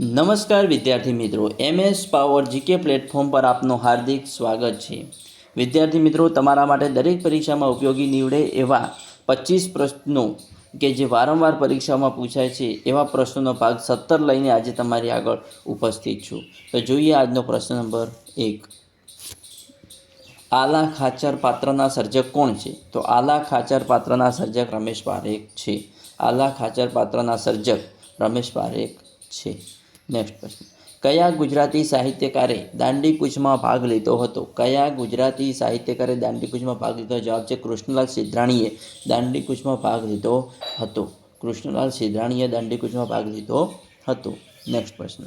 નમસ્કાર વિદ્યાર્થી મિત્રો એમએસ પાવર જીકે પ્લેટફોર્મ પર આપનું હાર્દિક સ્વાગત છે. વિદ્યાર્થી મિત્રો, તમારા માટે દરેક પરીક્ષામાં ઉપયોગી નીવડે એવા પચીસ પ્રશ્નો કે જે વારંવાર પરીક્ષામાં પૂછાય છે, એવા પ્રશ્નોનો ભાગ સત્તર લઈને આજે તમારી આગળ ઉપસ્થિત છું. તો જોઈએ આજનો પ્રશ્ન નંબર એક. આલા ખાચર પાત્રના સર્જક કોણ છે? તો આલા ખાચર પાત્રના સર્જક રમેશ પારેખ છે. આલા ખાચર પાત્રના સર્જક રમેશ પારેખ છે. નેક્સ્ટ પ્રશ્ન કયા ગુજરાતી સાહિત્યકારે દાંડીકૂચમાં ભાગ લીધો હતો? કયા ગુજરાતી સાહિત્યકારે દાંડીકૂચમાં ભાગ લીધો? જવાબ છે કૃષ્ણલાલ સિદ્ધાણીએ દાંડીકૂચમાં ભાગ લીધો હતો. કૃષ્ણલાલ સિદ્ધરાણીએ દાંડીકૂચમાં ભાગ લીધો હતો. નેક્સ્ટ પ્રશ્ન.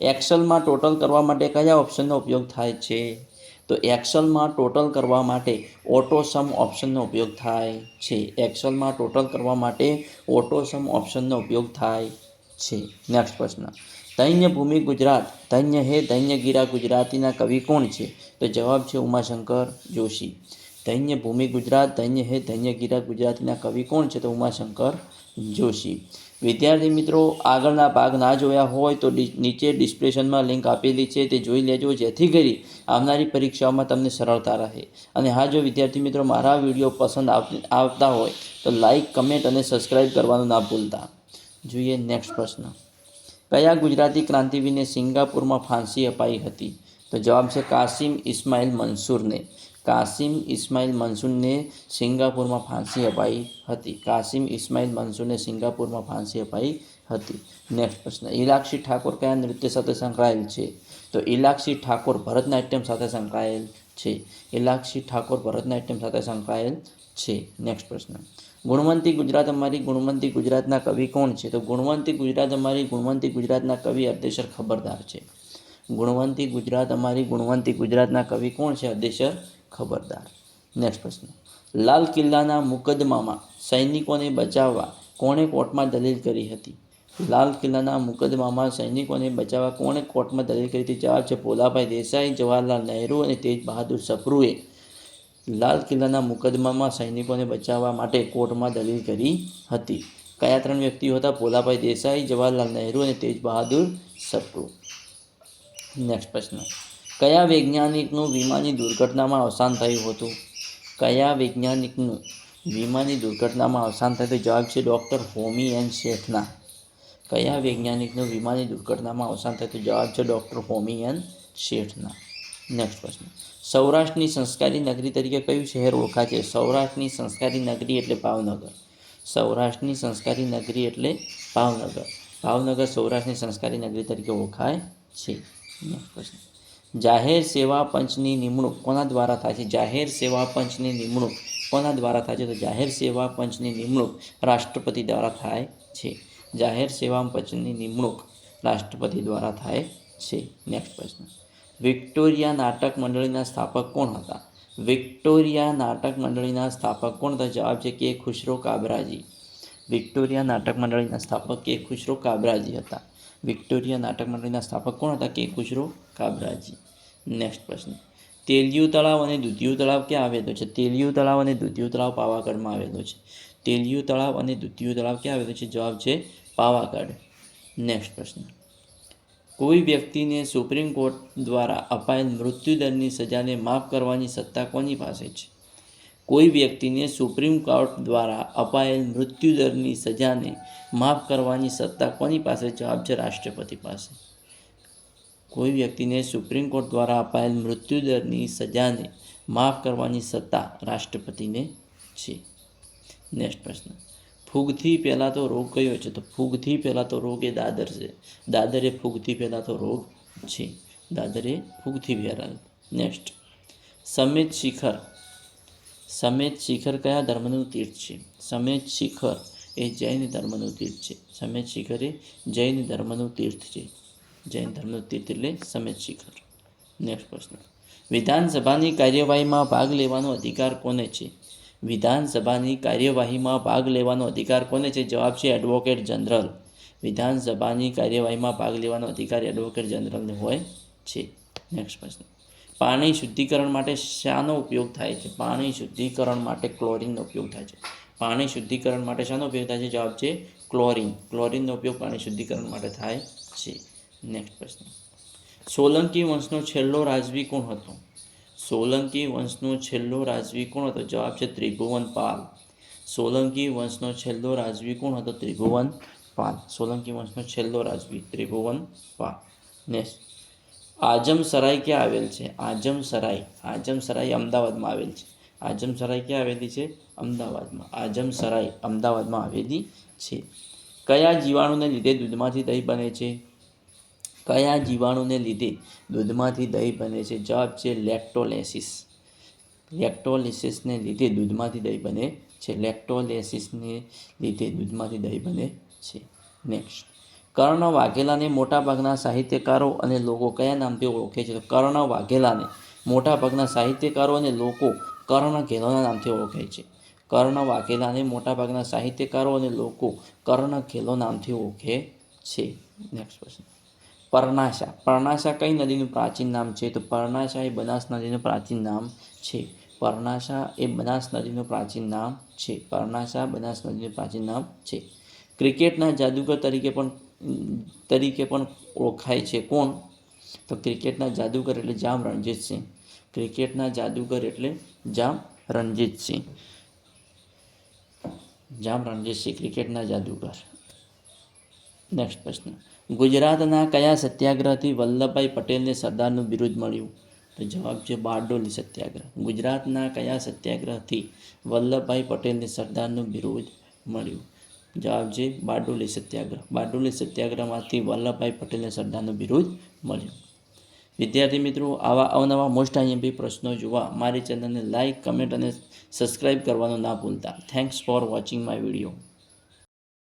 એક્સેલમાં ટોટલ કરવા માટે કયા ઓપ્શનનો ઉપયોગ થાય છે? તો એક્સેલમાં ટોટલ કરવા માટે ઓટો સમ ઓપ્શનનો ઉપયોગ થાય છે. એક્સેલમાં ટોટલ કરવા માટે ઓટો સમ ઓપ્શનનો ઉપયોગ થાય છે. નેક્સ્ટ પ્રશ્ન. ધન્ય ભૂમિ ગુજરાત, ધન્ય હે ધન્ય ગીરા ગુજરાતીના કવિ કોણ છે? તો જવાબ છે ઉમાશંકર જોશી. ધન્ય ભૂમિ ગુજરાત, ધન્ય હે ધન્ય ગીરા ગુજરાતીના કવિ કોણ છે? તો ઉમાશંકર જોશી. વિદ્યાર્થી મિત્રો, આગળના ભાગ ના જોયા હોય તો નીચે ડિસ્ક્રિપ્શનમાં લિંક આપેલી છે, તે જોઈ લેજો, જેથી કરી આવનારી પરીક્ષાઓમાં તમને સરળતા રહે. અને હા, જો વિદ્યાર્થી મિત્રો મારા વીડિયો પસંદ આવતા હોય તો લાઇક કમેન્ટ અને સબસ્ક્રાઈબ કરવાનું ના ભૂલતા. જોઈએ નેક્સ્ટ પ્રશ્ન. કયા ગુજરાતી ક્રાંતિવીરને સિંગાપુરમાં ફાંસી અપાઈ હતી? તો જવાબ છે કાસિમ ઇસ્માઇલ મંસૂરને કાસિમ ઇસ્માઇલ મંસૂરને સિંગાપુરમાં ફાંસી અપાઈ હતી. કાસિમ ઇસ્માઇલ મંસૂરને સિંગાપુરમાં ફાંસી અપાઈ હતી. નેક્સ્ટ પ્રશ્ન. ઇલાક્ષી ઠાકોર કયા નૃત્ય સાથે સંકળાયેલ છે? તો ઇલાક્ષી ઠાકોર ભરતનાટ્યમ સાથે સંકળાયેલ છે. ઇલાક્ષી ઠાકોર ભરતનાટ્યમ સાથે સંકળાયેલ છે. નેક્સ્ટ પ્રશ્ન. ગુણવંતી ગુજરાત અમારી ગુણવંતી ગુજરાતના કવિ કોણ છે? તો ગુણવંતી ગુજરાત અમારી ગુણવંતી ગુજરાતના કવિ અર્ધેશ્વર ખબરદાર છે. ગુણવંતી ગુજરાત અમારી ગુણવંતી ગુજરાતના કવિ કોણ છે? અર્ધેશ્વર ખબરદાર. નેક્સ્ટ પ્રશ્ન. લાલ કિલ્લાના મુકદ્દમામાં સૈનિકોને બચાવવા કોણે કોર્ટમાં દલીલ કરી હતી? લાલ કિલ્લાના મુકદ્દમામાં સૈનિકોને બચાવવા કોણે કોર્ટમાં દલીલ કરી હતી? જવાબ છે ભોલાભાઈ દેસાઈ, જવાહરલાલ નહેરુ અને તેજ બહાદુર સપ્રુએ લાલ કિલ્લાના મુકદ્દમામાં સૈનિકોને બચાવવા માટે કોર્ટમાં દલીલ કરી હતી. કયા ત્રણ વ્યક્તિઓ હતા? ભોલાભાઈ દેસાઈ, જવાહરલાલ નહેરુ અને તેજ બહાદુર સપ્રુ નેક્સ્ટ પ્રશ્ન. કયા વૈજ્ઞાનિકનું વિમાની દુર્ઘટનામાં અવસાન થયું હતું? કયા વૈજ્ઞાનિકનું વિમાની દુર્ઘટનામાં અવસાન થયું તો જવાબ છે ડૉક્ટર હોમી એન શેઠના. કયા વૈજ્ઞાનિકનું વિમાની દુર્ઘટનામાં અવસાન થયું તો જવાબ છે doctor Homi N Sethna. Next પ્રશ્ન સૌરાષ્ટ્રની સંસ્કારી નગરી તરીકે કયું શહેર ઓળખાય છે? સૌરાષ્ટ્રની સંસ્કારી નગરી એટલે ભાવનગર. સૌરાષ્ટ્રની સંસ્કારી નગરી એટલે ભાવનગર. ભાવનગર સૌરાષ્ટ્રની સંસ્કારી નગરી તરીકે ઓળખાય છે. નેક્સ્ટ પ્રશ્ન જાહેર સેવા પંચની નિમણૂક કોના દ્વારા થાય છે? જાહેર સેવા પંચની નિમણૂક કોના દ્વારા થાય છે? તો જાહેર સેવા પંચની નિમણૂક રાષ્ટ્રપતિ દ્વારા થાય છે. જાહેર સેવા પંચની નિમણૂક રાષ્ટ્રપતિ દ્વારા થાય છે. નેક્સ્ટ પ્રશ્ન વિક્ટોરિયા નાટક મંડળીના સ્થાપક કોણ હતા? વિક્ટોરિયા નાટક મંડળીના સ્થાપક કોણ હતા? જવાબ છે કે ખુશરો કાબરાજી. વિક્ટોરિયા નાટક મંડળીના સ્થાપક કે ખુશરો કાબરાજી હતા. વિક્ટોરિયા નાટક મંડળીના સ્થાપક કોણ હતા? કે ખુશરો કાબરાજી. નેક્સ્ટ પ્રશ્ન. તેલિયું તળાવ અને દુધિયું તળાવ ક્યાં આવેલો છે? તેલિયું તળાવ અને દુધિયું તળાવ પાવાગઢમાં આવેલો છે. તેલિયું તળાવ અને દુધિયું તળાવ ક્યાં આવેલો છે? જવાબ છે પાવાગઢ. નેક્સ્ટ પ્રશ્ન. કોઈ વ્યક્તિને સુપ્રીમ કોર્ટ દ્વારા અપાયેલ મૃત્યુદંડની સજાને માફ કરવાની સત્તા કોની પાસે છે? કોઈ વ્યક્તિને સુપ્રીમ કોર્ટ દ્વારા અપાયેલ મૃત્યુદંડની સજાને માફ કરવાની સત્તા કોની પાસે જવાબ છે રાષ્ટ્રપતિ પાસે. કોઈ વ્યક્તિને સુપ્રીમ કોર્ટ દ્વારા અપાયેલ મૃત્યુદંડની સજાને માફ કરવાની સત્તા રાષ્ટ્રપતિને છે. નેક્સ્ટ પ્રશ્ન. ફૂગથી પહેલાં તો રોગ કયો છે? તો ફૂગથી પહેલાં તો રોગ એ દાદર છે. દાદર ફૂગથી પહેલાતો રોગ છે. દાદર ફૂગથી પહેલાં. નેક્સ્ટ સમેત શિખર. સમેત શિખર કયા ધર્મનું તીર્થ છે? સમેત શિખર એ જૈન ધર્મનું તીર્થ છે. સમેત શિખર એ જૈન ધર્મનું તીર્થ છે. જૈન ધર્મનું તીર્થ એટલે સમેત શિખર. નેક્સ્ટ પ્રશ્ન. વિધાનસભાની કાર્યવાહીમાં ભાગ લેવાનો અધિકાર કોને છે? વિધાનસભાની કાર્યવાહીમાં ભાગ લેવાનો અધિકાર કોને છે? જવાબ છે એડવોકેટ જનરલ. વિધાનસભાની કાર્યવાહીમાં ભાગ લેવાનો અધિકાર એડવોકેટ જનરલને હોય છે. નેક્સ્ટ પ્રશ્ન. પાણી શુદ્ધિકરણ માટે શાનો ઉપયોગ થાય છે? પાણી શુદ્ધિકરણ માટે ક્લોરિનનો ઉપયોગ થાય છે. પાણી શુદ્ધિકરણ માટે શાનો ઉપયોગ થાય છે? જવાબ છે ક્લોરિન. ક્લોરિનનો ઉપયોગ પાણી શુદ્ધિકરણ માટે થાય છે. નેક્સ્ટ પ્રશ્ન. સોલંકી વંશનો છેલ્લો રાજવી કોણ હતો? સોલંકી વંશનો છેલ્લો રાજવી કોણ હતો? જવાબ છે ત્રિભુવન પાલ. સોલંકી વંશનો છેલ્લો રાજવી કોણ હતો? ત્રિભુવન પાલ. સોલંકી વંશનો છેલ્લો રાજવી ત્રિભુવન પાલ. નેક્સ્ટ આજમ સરાય ક્યાં આવેલ છે? આજમ સરાય આજમ સરાય અમદાવાદમાં આવેલ છે. આજમ સરાય ક્યાં આવેલી છે? અમદાવાદમાં. આજમ સરાય અમદાવાદમાં આવેલી છે. કયા જીવાણુને લીધે દૂધમાંથી દહીં બને છે? કયા જીવાણુને લીધે દૂધમાંથી દહીં બને છે? જવાબ છે લેક્ટોલેસિસ. લેક્ટોલેસિસને લીધે દૂધમાંથી દહીં બને છે. લેક્ટોલેસિસને લીધે દૂધમાંથી દહીં બને છે. નેક્સ્ટ કર્ણ વાઘેલાને મોટાભાગના સાહિત્યકારો અને લોકો કયા નામથી ઓળખે છે? કર્ણ વાઘેલાને મોટાભાગના સાહિત્યકારો અને લોકો કર્ણ ઘેલોના નામથી ઓળખે છે. કર્ણ વાઘેલાને મોટાભાગના સાહિત્યકારો અને લોકો કર્ણ ઘેલો નામથી ઓળખે છે. નેક્સ્ટ પ્રશ્ન પરનાશા પરનાશા કઈ નદીનું પ્રાચીન નામ છે? તો પરનાશા એ બનાસ નદીનું પ્રાચીન નામ છે. પરનાશા એ બનાસ નદીનું પ્રાચીન નામ છે. પરનાશા બનાસ નદીનું પ્રાચીન નામ છે. ક્રિકેટના જાદુગર તરીકે પણ તરીકે પણ ઓળખાય છે કોણ? તો ક્રિકેટના જાદુગર એટલે જામ રણજીતસિંહ ક્રિકેટના જાદુગર એટલે જામ રણજીતસિંહ જામ રણજીતસિંહ ક્રિકેટના જાદુગર. નેક્સ્ટ પ્રશ્ન. ગુજરાતના કયા સત્યાગ્રહથી વલ્લભભાઈ પટેલને સરદારનું બિરુદ મળ્યું? તો જવાબ છે બારડોલી સત્યાગ્રહ. ગુજરાતના કયા સત્યાગ્રહથી વલ્લભભાઈ પટેલને સરદારનું બિરુદ મળ્યું? જવાબ છે બારડોલી સત્યાગ્રહ. બારડોલી સત્યાગ્રહમાંથી વલ્લભભાઈ પટેલને સરદારનું બિરુદ મળ્યું. વિદ્યાર્થી મિત્રો, આવા અવનવા મોસ્ટ આઈએમપી પ્રશ્નો જોવા મારી ચેનલને લાઇક કમેન્ટ અને સબસ્ક્રાઇબ કરવાનું ના ભૂલતા. Thanks for watching my video